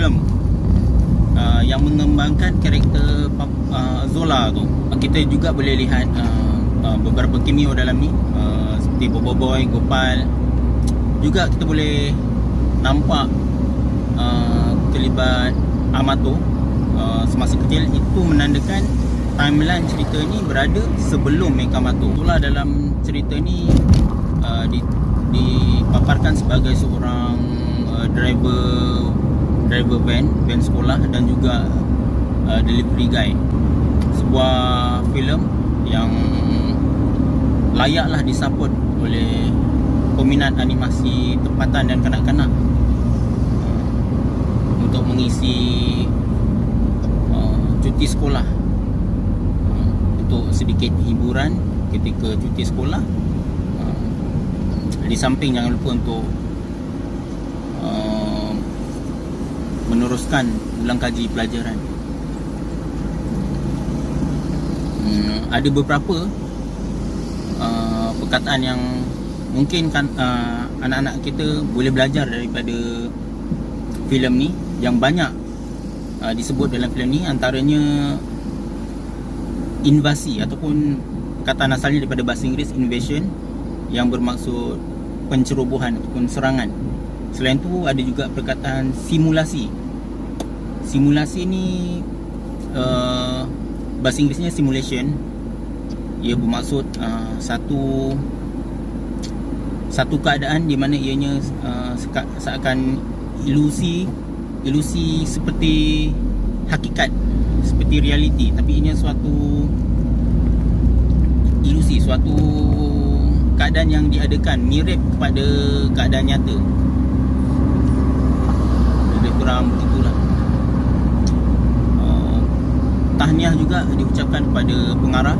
filem uh, yang mengembangkan karakter uh, Zola tu. Kita juga boleh lihat uh, uh, beberapa cameo dalam ni uh, seperti Bobo Boy, Gopal. Juga kita boleh nampak uh, terlibat Amato uh, semasa kecil itu menandakan timeline cerita ni berada sebelum Mekamato. Itulah dalam cerita ni uh, di, dipaparkan sebagai seorang uh, driver driver van, van sekolah dan juga uh, delivery guy. Sebuah filem yang layaklah disupport oleh peminat animasi tempatan dan kanak-kanak. Uh, untuk mengisi uh, cuti sekolah. Uh, untuk sedikit hiburan ketika cuti sekolah. Uh, di samping jangan lupa untuk uh, meneruskan ulang kaji pelajaran hmm, ada beberapa uh, perkataan yang mungkin kan uh, anak-anak kita boleh belajar daripada filem ni yang banyak uh, disebut dalam filem ni antaranya invasi ataupun kata asalnya daripada bahasa Inggeris invasion yang bermaksud pencerobohan ataupun serangan. Selain tu ada juga perkataan simulasi. Simulasi ni uh, bahasa Inggerisnya simulation. Ia bermaksud uh, satu satu keadaan di mana ianya uh, seakan ilusi ilusi seperti hakikat seperti realiti tapi ianya suatu ilusi suatu keadaan yang diadakan mirip kepada keadaan nyata tahniah juga diucapkan kepada pengarah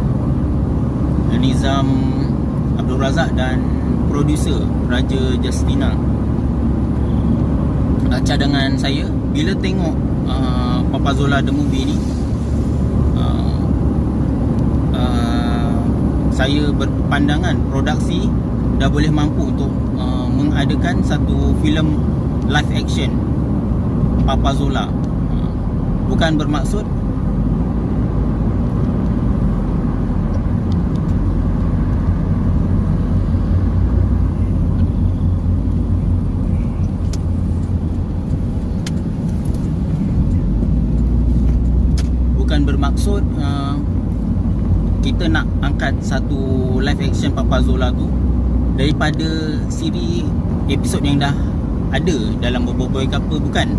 Nizam Abdul Razak dan producer Raja Justina. Uh, cadangan saya bila tengok uh, Papa Zola The Movie ni uh, uh, saya berpandangan produksi dah boleh mampu untuk uh, mengadakan satu filem live action Papa Zola. Uh, bukan bermaksud bukan bermaksud uh, kita nak angkat satu live action Papa Zola tu daripada siri episod yang dah ada dalam Bobo Boy ke apa bukan